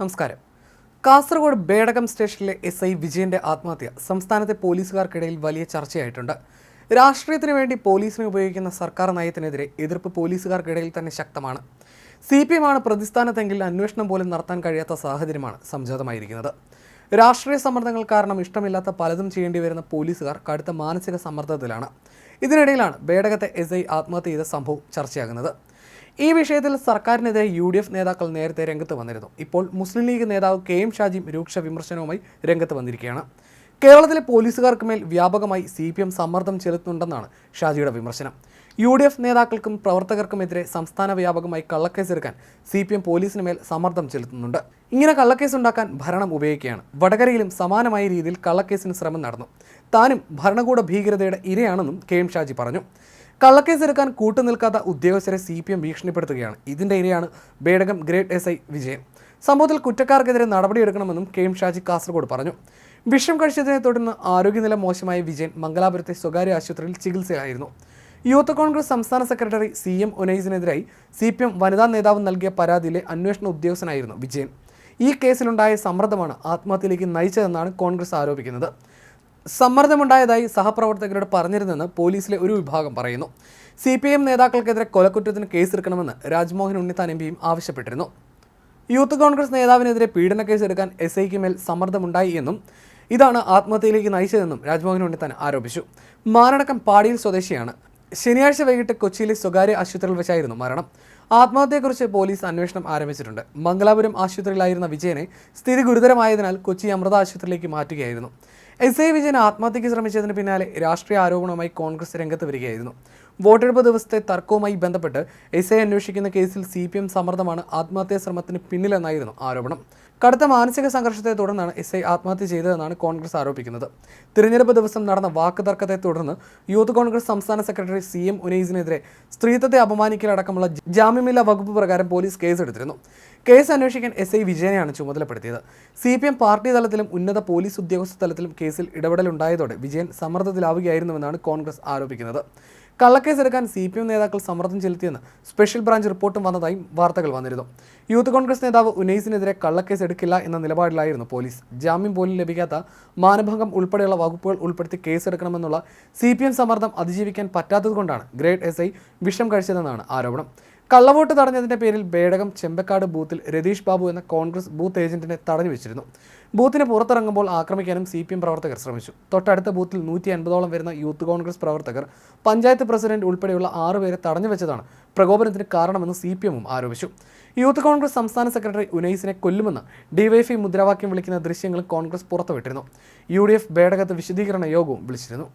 നമസ്കാരം. കാസർഗോഡ് ബേടകം സ്റ്റേഷനിലെ S I വിജയന്റെ ആത്മഹത്യ സംസ്ഥാനത്തെ പോലീസുകാർക്കിടയിൽ വലിയ ചർച്ചയായിട്ടുണ്ട്. രാഷ്ട്രീയത്തിന് വേണ്ടി പോലീസിനെ ഉപയോഗിക്കുന്ന സർക്കാർ നയത്തിനെതിരെ എതിർപ്പ് പോലീസുകാർക്കിടയിൽ തന്നെ ശക്തമാണ്. സി പി എമ്മാണ് പ്രതിസ്ഥാനത്തെങ്കിൽ അന്വേഷണം പോലും നടത്താൻ കഴിയാത്ത സാഹചര്യമാണ് സംജാതമായിരിക്കുന്നത്. രാഷ്ട്രീയ സമ്മർദ്ദങ്ങൾ കാരണം ഇഷ്ടമില്ലാത്ത പലതും ചെയ്യേണ്ടി വരുന്ന പോലീസുകാർ കടുത്ത മാനസിക സമ്മർദ്ദത്തിലാണ്. ഇതിനിടയിലാണ് ബേടകത്തെ എസ് ഐ ആത്മഹത്യ ചെയ്ത സംഭവം ചർച്ചയാകുന്നത്. ഈ വിഷയത്തിൽ സർക്കാരിനെതിരെ യു ഡി എഫ് നേതാക്കൾ നേരത്തെ രംഗത്ത് വന്നിരുന്നു. ഇപ്പോൾ മുസ്ലിം ലീഗ് നേതാവ് കെ എം ഷാജിയും രൂക്ഷ വിമർശനവുമായി രംഗത്ത് വന്നിരിക്കുകയാണ്. കേരളത്തിലെ പോലീസുകാർക്ക് മേൽ വ്യാപകമായി സി പി എം സമ്മർദ്ദം ചെലുത്തുന്നുണ്ടെന്നാണ് ഷാജിയുടെ വിമർശനം. യു ഡി എഫ് നേതാക്കൾക്കും പ്രവർത്തകർക്കുമെതിരെ സംസ്ഥാന വ്യാപകമായി കള്ളക്കേസെടുക്കാൻ സി പി എം പോലീസിന് മേൽ സമ്മർദ്ദം ചെലുത്തുന്നുണ്ട്. ഇങ്ങനെ കള്ളക്കേസ് ഉണ്ടാക്കാൻ ഭരണം ഉപയോഗിക്കുകയാണ്. വടകരയിലും സമാനമായ രീതിയിൽ കള്ളക്കേസിന് ശ്രമം നടന്നു. താനും ഭരണകൂട ഭീകരതയുടെ ഇരയാണെന്നും കെ എം ഷാജി പറഞ്ഞു. കള്ളക്കേസ് എടുക്കാൻ കൂട്ടുനിൽക്കാത്ത ഉദ്യോഗസ്ഥരെ സി പി എം ഭീഷണിപ്പെടുത്തുകയാണ്. ഇതിന്റെ ഇരയാണ് Bedakam grade S I Vijayan സംഭവത്തിൽ കുറ്റക്കാർക്കെതിരെ നടപടിയെടുക്കണമെന്നും കെ എം ഷാജി കാസർഗോഡ് പറഞ്ഞു. വിഷം കഴിച്ചതിനെ തുടർന്ന് ആരോഗ്യനില മോശമായ വിജയൻ മംഗലാപുരത്തെ സ്വകാര്യ ആശുപത്രിയിൽ ചികിത്സയിലായിരുന്നു. യൂത്ത് കോൺഗ്രസ് സംസ്ഥാന സെക്രട്ടറി സി എം ഉനൈസിനെതിരായി സി പി എം വനിതാ നേതാവ് നൽകിയ പരാതിയിലെ അന്വേഷണ ഉദ്യോഗസ്ഥനായിരുന്നു വിജയൻ. ഈ കേസിലുണ്ടായ സമ്മർദ്ദമാണ് ആത്മഹത്യയിലേക്ക് നയിച്ചതെന്നാണ് കോൺഗ്രസ് ആരോപിക്കുന്നത്. സമ്മർദ്ദമുണ്ടായതായി സഹപ്രവർത്തകരോട് പറഞ്ഞിരുന്നെന്ന് പോലീസിലെ ഒരു വിഭാഗം പറയുന്നു. സി പി എം നേതാക്കൾക്കെതിരെ കൊലക്കുറ്റത്തിന് കേസെടുക്കണമെന്ന് രാജ്മോഹൻ ഉണ്ണിത്താൻ എം പിയും ആവശ്യപ്പെട്ടിരുന്നു. യൂത്ത് കോൺഗ്രസ് നേതാവിനെതിരെ പീഡന കേസ് എടുക്കാൻ എസ് ഐക്ക് മേൽ സമ്മർദ്ദമുണ്ടായി എന്നും ഇതാണ് ആത്മഹത്യയിലേക്ക് നയിച്ചതെന്നും രാജ്മോഹൻ ഉണ്ണിത്താൻ ആരോപിച്ചു. മാനടക്കം പാടിയിൽ സ്വദേശിയാണ്. ശനിയാഴ്ച വൈകിട്ട് കൊച്ചിയിലെ സ്വകാര്യ ആശുപത്രിയിൽ വെച്ചായിരുന്നു മരണം. ആത്മഹത്യയെക്കുറിച്ച് പോലീസ് അന്വേഷണം ആരംഭിച്ചിട്ടുണ്ട്. മംഗലാപുരം ആശുപത്രിയിലായിരുന്ന വിജയനെ സ്ഥിതി ഗുരുതരമായതിനാൽ കൊച്ചി അമൃത ആശുപത്രിയിലേക്ക് മാറ്റുകയായിരുന്നു. എസ് ഐ വിജയൻ ആത്മഹത്യയ്ക്ക് ശ്രമിച്ചതിന് പിന്നാലെ രാഷ്ട്രീയ ആരോപണവുമായി കോൺഗ്രസ് രംഗത്ത് വരികയായിരുന്നു. വോട്ടെടുപ്പ് ദിവസത്തെ തർക്കവുമായി ബന്ധപ്പെട്ട് എസ് ഐ അന്വേഷിക്കുന്ന കേസിൽ സി പി എം സമ്മർദ്ദമാണ് ആത്മഹത്യാ ശ്രമത്തിന് പിന്നിലെന്നായിരുന്നു ആരോപണം. കടുത്ത മാനസിക സംഘർഷത്തെ തുടർന്നാണ് എസ് ഐ ആത്മഹത്യ ചെയ്തതെന്നാണ് കോൺഗ്രസ് ആരോപിക്കുന്നത്. തിരഞ്ഞെടുപ്പ് ദിവസം നടന്ന വാക്ക് തർക്കത്തെ തുടർന്ന് യൂത്ത് കോൺഗ്രസ് സംസ്ഥാന സെക്രട്ടറി സി എം ഉനൈസിനെതിരെ സ്ത്രീത്വത്തെ അപമാനിക്കലടക്കമുള്ള ജാമ്യമില്ലാ വകുപ്പ് പ്രകാരം പോലീസ് കേസെടുത്തിരുന്നു. കേസ് അന്വേഷിക്കാൻ എസ് ഐ വിജയനെയാണ് ചുമതലപ്പെടുത്തിയത്. സി പി എം പാർട്ടി തലത്തിലും ഉന്നത പോലീസ് ഉദ്യോഗസ്ഥ തലത്തിലും കേസിൽ ഇടപെടലുണ്ടായതോടെ വിജയൻ സമ്മർദ്ദത്തിലാവുകയായിരുന്നുവെന്നാണ് കോൺഗ്രസ് ആരോപിക്കുന്നത്. കള്ളക്കേസ് എടുക്കാൻ സി പി എം നേതാക്കൾ സമ്മർദ്ദം ചെലുത്തിയെന്ന് സ്പെഷ്യൽ ബ്രാഞ്ച് റിപ്പോർട്ടും വന്നതായും വാർത്തകൾ വന്നിരുന്നു. യൂത്ത് കോൺഗ്രസ് നേതാവ് ഉനൈസിനെതിരെ കള്ളക്കേസ് എടുക്കില്ല എന്ന നിലപാടിലായിരുന്നു പോലീസ്. ജാമ്യം പോലും ലഭിക്കാത്ത മാനഭംഗം ഉൾപ്പെടെയുള്ള വകുപ്പുകൾ ഉൾപ്പെടുത്തി കേസെടുക്കണമെന്നുള്ള സി പി എം സമ്മർദ്ദം അതിജീവിക്കാൻ പറ്റാത്തതുകൊണ്ടാണ് ഗ്രേഡ് എസ് ഐ വിഷം കഴിച്ചതെന്നാണ് ആരോപണം. കള്ളവോട്ട് തടഞ്ഞതിന്റെ പേരിൽ ബേടകം ചെമ്പക്കാട് ബൂത്തിൽ രതീഷ് ബാബു എന്ന കോൺഗ്രസ് ബൂത്ത് ഏജന്റിനെ തടഞ്ഞു വെച്ചിരുന്നു ബൂത്തിന് പുറത്തിറങ്ങുമ്പോൾ ആക്രമിക്കാനും സി പി എം പ്രവർത്തകർ ശ്രമിച്ചു. തൊട്ടടുത്ത ബൂത്തിൽ നൂറ്റി അൻപതോളം വരുന്ന യൂത്ത് കോൺഗ്രസ് പ്രവർത്തകർ പഞ്ചായത്ത് പ്രസിഡന്റ് ഉൾപ്പെടെയുള്ള ആറുപേരെ തടഞ്ഞു വെച്ചതാണ് പ്രകോപനത്തിന് കാരണമെന്ന് സി പി എമ്മും ആരോപിച്ചു. യൂത്ത് കോൺഗ്രസ് സംസ്ഥാന സെക്രട്ടറി ഉനൈസിനെ കൊല്ലുമെന്ന് ഡിവൈഎഫ്ഐ മുദ്രാവാക്യം വിളിക്കുന്ന ദൃശ്യങ്ങൾ കോൺഗ്രസ് പുറത്തുവിട്ടിരുന്നു. യു ഡി എഫ് ബേടകത്ത് വിശദീകരണ യോഗവും വിളിച്ചിരുന്നു.